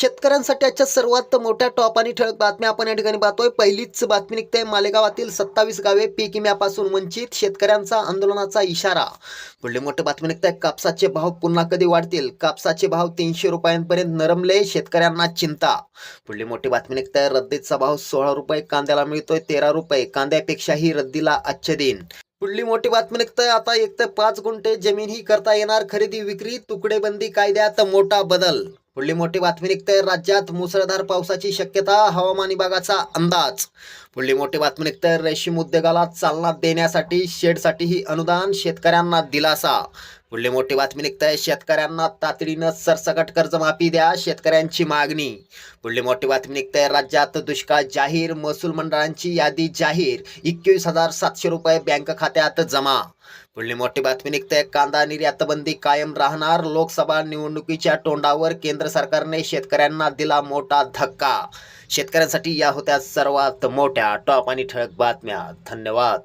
शेतकऱ्यांसाठी आजच्या सर्वात मोठ्या टॉप आणि ठळक बातम्या आपण या ठिकाणी पाहतोय. पहिलीच बातमी निघते. मालेगावातील सत्तावीस गावे पीक विम्यापासून वंचित शेतकऱ्यांचा आंदोलनाचा इशारा. पुढली मोठी बातमी निघते. कापसाचे भाव पुन्हा कधी वाढतील? कापसाचे भाव तीनशे रुपयांपर्यंत नरमले शेतकऱ्यांना चिंता. पुढली मोठी बातमी निघते. रद्दीचा भाव सोळा रुपये कांद्याला मिळतोय तेरा रुपये. कांद्यापेक्षाही रद्दीला आजचे दिन. पुढली मोठी बातमी निघतंय आता एक ते पाच गुंठे जमीन ही करता येणार. खरेदी विक्री तुकडेबंदी कायद्यात मोठा बदल. पुढली मोठी बातमी निघते राज्यात मुसळधार पावसाची शक्यता हवामान विभागाचा अंदाज. पुढली मोठी बातमी निघते रेशीम उद्योगाला चालना देण्यासाठी शेडसाठीही अनुदान शेतकऱ्यांना दिलासा. पुढली मोठी बातमी निघते शेतकऱ्यांना तातडीनं सरसकट कर्जमाफी द्या शेतकऱ्यांची मागणी. पुढली मोठी बातमी निघते राज्यात दुष्काळ जाहीर महसूल मंडळांची यादी जाहीर एकवीस हजार सातशे रुपये बँक खात्यात जमा. पुढली मोठी बातमी निघते. कांदा निर्यात बंदी कायम राहणार. लोकसभा निवडणुकीच्या तोंडावर केंद्र सरकारने शेतकऱ्यांना दिला मोठा धक्का. शेतकऱ्यांसाठी या होत्या सर्वात मोठ्या टॉप आणि ठळक बातम्या. धन्यवाद.